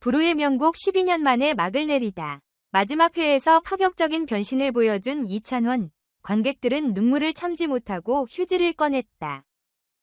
불후의 명곡 12년 만에 막을 내리다. 마지막 회에서 파격적인 변신을 보여준 이찬원. 관객들은 눈물을 참지 못하고 휴지를 꺼냈다.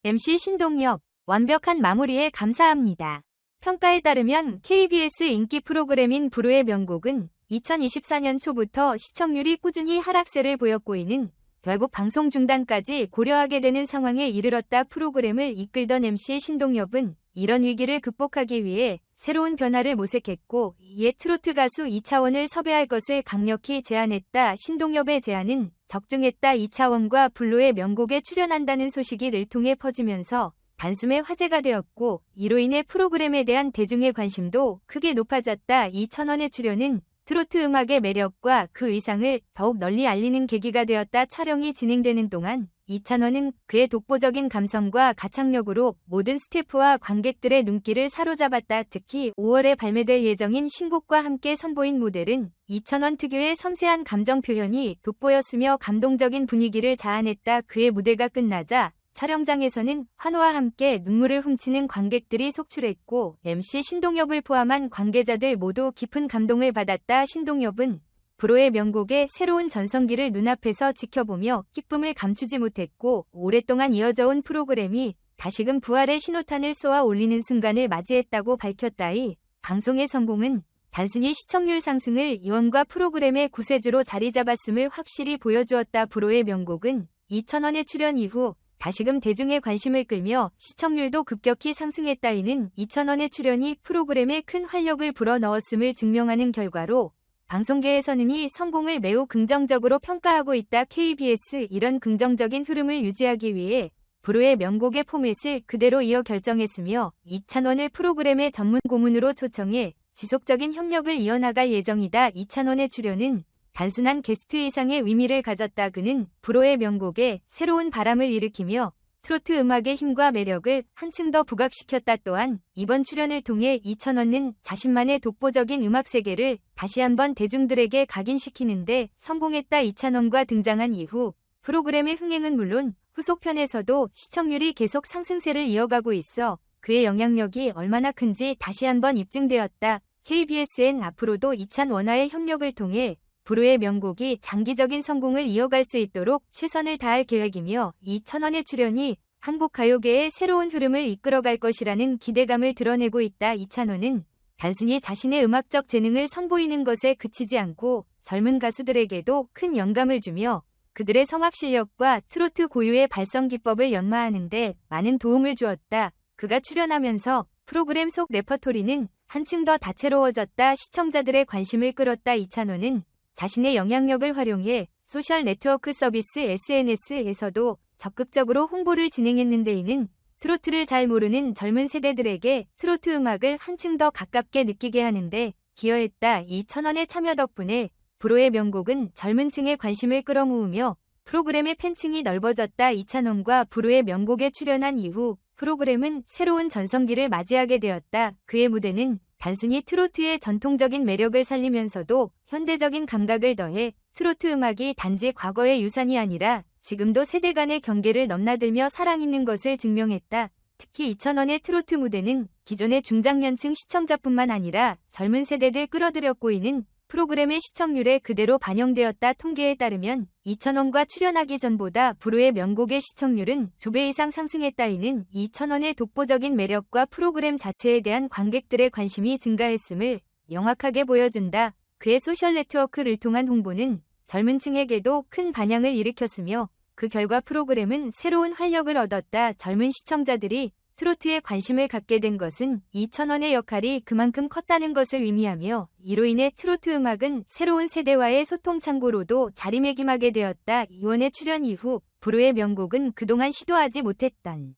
MC 신동엽. 완벽한 마무리에 감사합니다. 평가에 따르면 KBS 인기 프로그램인 불후의 명곡은 2024년 초부터 시청률이 꾸준히 하락세를 보였고 이는 결국 방송 중단까지 고려하게 되는 상황에 이르렀다 프로그램을 이끌던 MC 신동엽은 이런 위기를 극복하기 위해 새로운 변화를 모색했고 이에 트로트 가수 이차원을 섭외할 것을 강력히 제안했다. 신동엽의 제안은 적중했다. 이차원과 블루의 명곡에 출연한다는 소식이 를 통해 퍼지면서 단숨에 화제가 되었고 이로 인해 프로그램에 대한 대중의 관심도 크게 높아졌다. 이천원의 출연은 트로트 음악의 매력과 그 의상을 더욱 널리 알리는 계기가 되었다. 촬영이 진행되는 동안 이찬원은 그의 독보적인 감성과 가창력으로 모든 스태프와 관객들의 눈길을 사로잡았다. 특히 5월에 발매될 예정인 신곡과 함께 선보인 모델은 이찬원 특유의 섬세한 감정 표현이 돋보였으며 감동적인 분위기를 자아냈다. 그의 무대가 끝나자 촬영장에서는 환호와 함께 눈물을 훔치는 관객들이 속출했고 MC 신동엽을 포함한 관계자들 모두 깊은 감동을 받았다. 신동엽은 브로의 명곡의 새로운 전성기를 눈앞에서 지켜보며 기쁨을 감추지 못했고 오랫동안 이어져온 프로그램이 다시금 부활의 신호탄을 쏘아 올리는 순간을 맞이했다고 밝혔다이 방송의 성공은 단순히 시청률 상승을 이원과 프로그램의 구세주로 자리 잡았음을 확실히 보여주었다. 브로의 명곡은 2천원의 출연 이후 다시금 대중의 관심을 끌며 시청률도 급격히 상승했다. 이는 2천원의 출연이 프로그램에 큰 활력을 불어넣었음을 증명하는 결과로 방송계에서는 이 성공을 매우 긍정적으로 평가하고 있다. KBS 이런 긍정적인 흐름을 유지하기 위해 브로의 명곡의 포맷을 그대로 이어 결정했으며 이찬원을 프로그램의 전문 고문으로 초청해 지속적인 협력을 이어나갈 예정이다. 이찬원의 출연은 단순한 게스트 이상의 의미를 가졌다. 그는 브로의 명곡에 새로운 바람을 일으키며 트로트 음악의 힘과 매력을 한층 더 부각시켰다 또한 이번 출연을 통해 이천원은 자신만의 독보적인 음악 세계를 다시 한번 대중들에게 각인시키는데 성공했다 이찬원과 등장한 이후 프로그램의 흥행은 물론 후속편에서도 시청률이 계속 상승세를 이어가고 있어 그의 영향력이 얼마나 큰지 다시 한번 입증되었다. KBSN 앞으로도 이찬 원화의 협력을 통해 브루의 명곡이 장기적인 성공을 이어갈 수 있도록 최선을 다할 계획이며 이 천원의 출연이 한국 가요계의 새로운 흐름을 이끌어갈 것이라는 기대감을 드러내고 있다. 이찬원은 단순히 자신의 음악적 재능을 선보이는 것에 그치지 않고 젊은 가수들에게도 큰 영감을 주며 그들의 성악 실력과 트로트 고유의 발성 기법을 연마하는데 많은 도움을 주었다. 그가 출연하면서 프로그램 속 레퍼토리는 한층 더 다채로워졌다. 시청자들의 관심을 끌었다. 이찬원은 자신의 영향력을 활용해 소셜 네트워크 서비스 SNS에서도 적극적으로 홍보를 진행했는데 이는 트로트를 잘 모르는 젊은 세대들에게 트로트 음악을 한층 더 가깝게 느끼게 하는데 기여했다. 이 천원의 참여 덕분에 브로의 명곡은 젊은 층의 관심을 끌어모으며 프로그램의 팬층이 넓어졌다. 이찬원과 브로의 명곡에 출연한 이후 프로그램은 새로운 전성기를 맞이하게 되었다. 그의 무대는 단순히 트로트의 전통적인 매력을 살리면서도 현대적인 감각을 더해 트로트 음악이 단지 과거의 유산이 아니라 지금도 세대 간의 경계를 넘나들며 사랑있는 것을 증명했다. 특히 2000원의 트로트 무대는 기존의 중장년층 시청자뿐만 아니라 젊은 세대들 끌어들였고 있는 프로그램의 시청률에 그대로 반영되었다. 통계에 따르면 2,000원과 출연하기 전보다 브루의 명곡의 시청률은 2배 이상 상승했다. 이는 2,000원의 독보적인 매력과 프로그램 자체에 대한 관객들의 관심이 증가했음을 명확하게 보여준다. 그의 소셜 네트워크를 통한 홍보는 젊은 층에게도 큰 반향을 일으켰으며 그 결과 프로그램은 새로운 활력을 얻었다. 젊은 시청자들이 트로트에 관심을 갖게 된 것은 2천원의 역할이 그만큼 컸다는 것을 의미하며 이로 인해 트로트 음악은 새로운 세대와의 소통 창고로도 자리매김하게 되었다. 이원의 출연 이후 브루의 명곡은 그동안 시도하지 못했던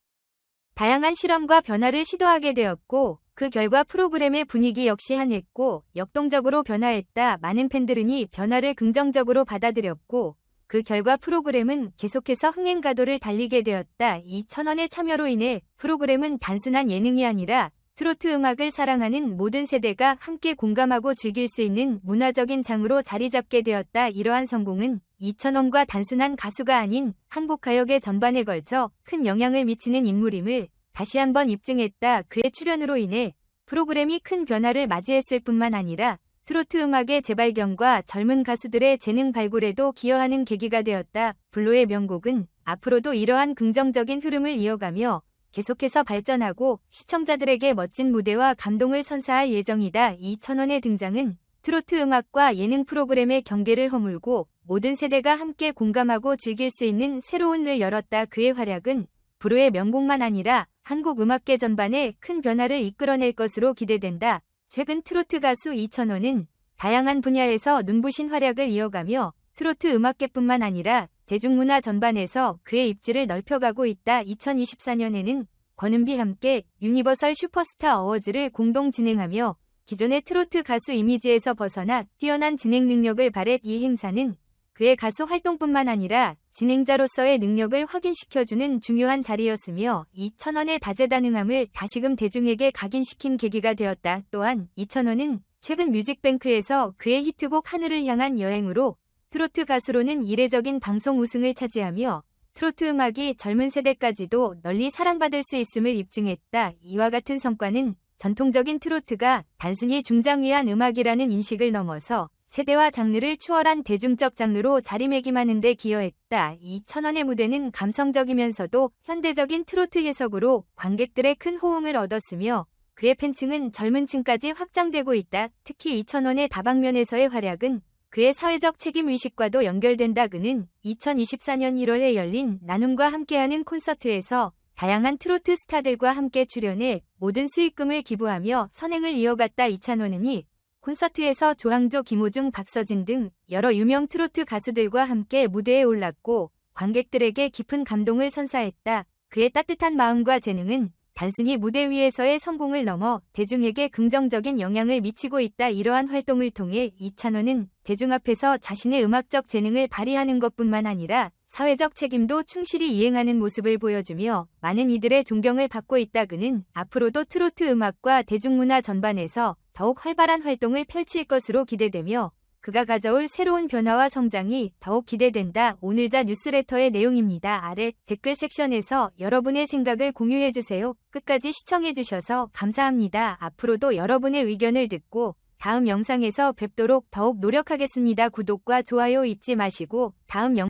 다양한 실험과 변화를 시도하게 되었고 그 결과 프로그램의 분위기 역시 한했고 역동적으로 변화했다. 많은 팬들은 이 변화를 긍정적으로 받아들였고 그 결과 프로그램은 계속해서 흥행 가도를 달리게 되었다. 이 천원의 참여로 인해 프로그램은 단순한 예능이 아니라 트로트 음악을 사랑하는 모든 세대가 함께 공감하고 즐길 수 있는 문화적인 장으로 자리 잡게 되었다. 이러한 성공은 이천원과 단순한 가수가 아닌 한국 가요계 전반에 걸쳐 큰 영향을 미치는 인물임을 다시 한번 입증했다. 그의 출연으로 인해 프로그램이 큰 변화를 맞이했을 뿐만 아니라 트로트 음악의 재발견과 젊은 가수들의 재능 발굴에도 기여하는 계기가 되었다. 블루의 명곡은 앞으로도 이러한 긍정적인 흐름을 이어가며 계속해서 발전하고 시청자들에게 멋진 무대와 감동을 선사할 예정이다. 이천원의 등장은 트로트 음악과 예능 프로그램의 경계를 허물고 모든 세대가 함께 공감하고 즐길 수 있는 새로운 를 열었다. 그의 활약은 불후의 명곡만 아니라 한국 음악계 전반에 큰 변화를 이끌어낼 것으로 기대된다. 최근 트로트 가수 이천호는 다양한 분야에서 눈부신 활약을 이어가며 트로트 음악계뿐만 아니라 대중문화 전반에서 그의 입지를 넓혀가고 있다. 2024년에는 권은비 함께 유니버설 슈퍼스타 어워즈를 공동 진행하며 기존의 트로트 가수 이미지에서 벗어나 뛰어난 진행 능력을 발휘 이 행사는 그의 가수 활동뿐만 아니라 진행자로서의 능력을 확인시켜주는 중요한 자리였으며 이 천원의 다재다능함을 다시금 대중에게 각인시킨 계기가 되었다. 또한 이 천원은 최근 뮤직뱅크에서 그의 히트곡 하늘을 향한 여행으로 트로트 가수로는 이례적인 방송 우승을 차지하며 트로트 음악이 젊은 세대까지도 널리 사랑받을 수 있음을 입증했다. 이와 같은 성과는 전통적인 트로트가 단순히 중장 위한 음악이라는 인식을 넘어서 세대와 장르를 추월한 대중적 장르로 자리매김하는 데 기여했다. 이 천원의 무대는 감성적이면서도 현대적인 트로트 해석으로 관객들의 큰 호응을 얻었으며 그의 팬층은 젊은 층까지 확장되고 있다. 특히 이천원의 다방면에서의 활약은 그의 사회적 책임 의식과도 연결된다. 그는 2024년 1월에 열린 나눔과 함께하는 콘서트에서 다양한 트로트 스타들과 함께 출연해 모든 수익금을 기부하며 선행을 이어갔다. 이찬원은이 콘서트에서 조항조, 김호중, 박서진 등 여러 유명 트로트 가수들과 함께 무대에 올랐고 관객들에게 깊은 감동을 선사했다. 그의 따뜻한 마음과 재능은 단순히 무대 위에서의 성공을 넘어 대중에게 긍정적인 영향을 미치고 있다. 이러한 활동을 통해 이찬원은 대중 앞에서 자신의 음악적 재능을 발휘하는 것뿐만 아니라 사회적 책임도 충실히 이행하는 모습을 보여주며 많은 이들의 존경을 받고 있다. 그는 앞으로도 트로트 음악과 대중문화 전반에서 더욱 활발한 활동을 펼칠 것으로 기대되며 그가 가져올 새로운 변화와 성장이 더욱 기대된다. 오늘자 뉴스레터의 내용입니다. 아래 댓글 섹션에서 여러분의 생각을 공유해주세요. 끝까지 시청해주셔서 감사합니다. 앞으로도 여러분의 의견을 듣고 다음 영상에서 뵙도록 더욱 노력하겠습니다. 구독과 좋아요 잊지 마시고 다음 영